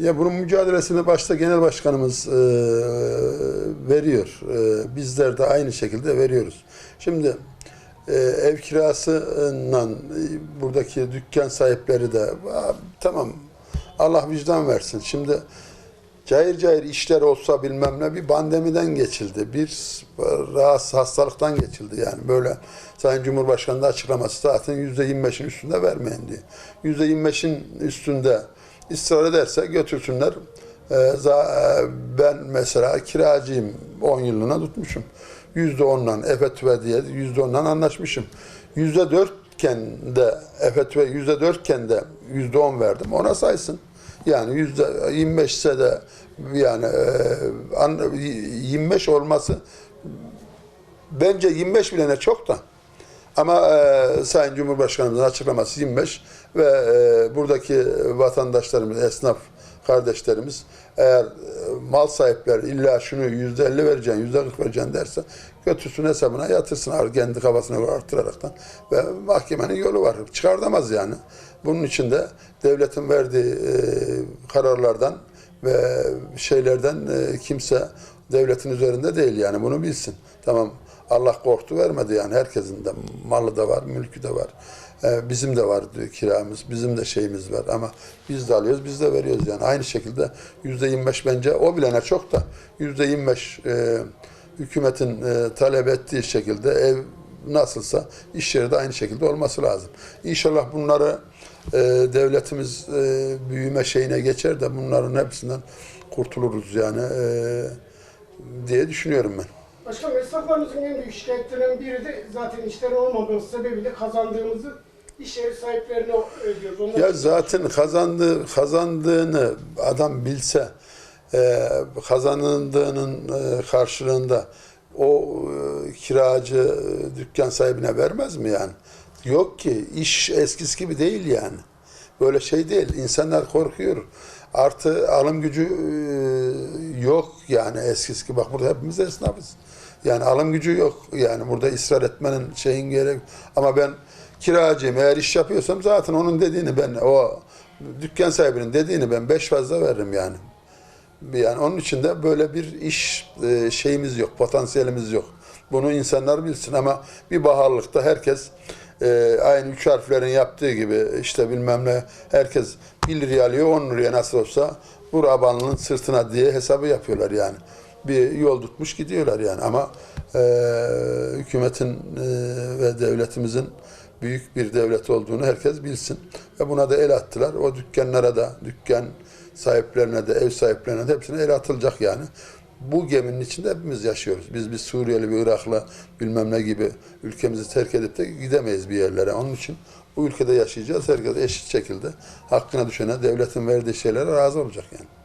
Ya bunun mücadelesini başta genel başkanımız e, veriyor. E, bizler de aynı şekilde veriyoruz. Şimdi e, ev kirasıyla e, buradaki dükkan sahipleri de "Aa, tamam Allah vicdan versin. Şimdi cayır cayır işler olsa bilmem ne bir pandemiden geçildi. Bir rahatsız hastalıktan geçildi yani böyle Sayın Cumhurbaşkanı da açıklaması zaten yüzde yirmi beşin üstünde vermeyin diye. Yüzde yirmi beşin üstünde ısrar ederse götürsünler. Ee, e, ben mesela kiracıyım 10 yıllığına tutmuşum. Yüzde ondan EFETÜVE diye yüzde ondan anlaşmışım. Yüzde dörtken de EFETÜVE yüzde dörtken de yüzde on verdim. Ona saysın. Yani yüzde 25 ise de yani e, an- 25 olması bence 25 bilene çok da. Ama e, Sayın Cumhurbaşkanımızın açıklaması 25 ve e, buradaki vatandaşlarımız, esnaf kardeşlerimiz eğer e, mal sahipleri illa şunu yüzde 50 vereceksin, yüzde 40 vereceksin derse götürsün hesabına yatırsın kendi kafasına göre arttıraraktan ve mahkemenin yolu var. Çıkartamaz yani. Bunun için de devletin verdiği e, kararlardan ve şeylerden e, kimse devletin üzerinde değil yani bunu bilsin. Tamam Allah korktu vermedi yani herkesin de malı da var, mülkü de var. Ee, bizim de var diyor kiramız, bizim de şeyimiz var ama biz de alıyoruz, biz de veriyoruz yani. Aynı şekilde yüzde 25 bence o bilene çok da yüzde 25 e, hükümetin e, talep ettiği şekilde ev nasılsa iş yeri de aynı şekilde olması lazım. İnşallah bunları e, devletimiz e, büyüme şeyine geçer de bunların hepsinden kurtuluruz yani e, diye düşünüyorum ben. Başkanım esnaflarımızın en büyük şikayetlerinden biri de zaten işlerin olmaması sebebiyle kazandığımızı iş yeri sahiplerine ödüyoruz. Onlar Ya zaten kazandığı kazandığını adam bilse e, kazanıldığının e, karşılığında o e, kiracı e, dükkan sahibine vermez mi yani? Yok ki iş eskisi gibi değil yani. Böyle şey değil. İnsanlar korkuyor. Artı alım gücü e, yok yani eskisi gibi. Bak burada hepimiz esnafız. Yani alım gücü yok. Yani burada ısrar etmenin şeyin gerek. Ama ben kiracıyım. Eğer iş yapıyorsam zaten onun dediğini ben o dükkan sahibinin dediğini ben beş fazla veririm yani. Yani onun için de böyle bir iş e, şeyimiz yok, potansiyelimiz yok. Bunu insanlar bilsin ama bir baharlıkta herkes e, aynı üç harflerin yaptığı gibi işte bilmem ne herkes 1 liraya alıyor 10 liraya nasıl olsa bu rabanlının sırtına diye hesabı yapıyorlar yani. Bir yol tutmuş gidiyorlar yani ama e, hükümetin e, ve devletimizin büyük bir devlet olduğunu herkes bilsin. Ve buna da el attılar. O dükkanlara da, dükkan sahiplerine de, ev sahiplerine de hepsine el atılacak yani. Bu geminin içinde hepimiz yaşıyoruz. Biz bir Suriyeli, bir Iraklı bilmem ne gibi ülkemizi terk edip de gidemeyiz bir yerlere. Onun için bu ülkede yaşayacağız. Herkes eşit şekilde hakkına düşene devletin verdiği şeylere razı olacak yani.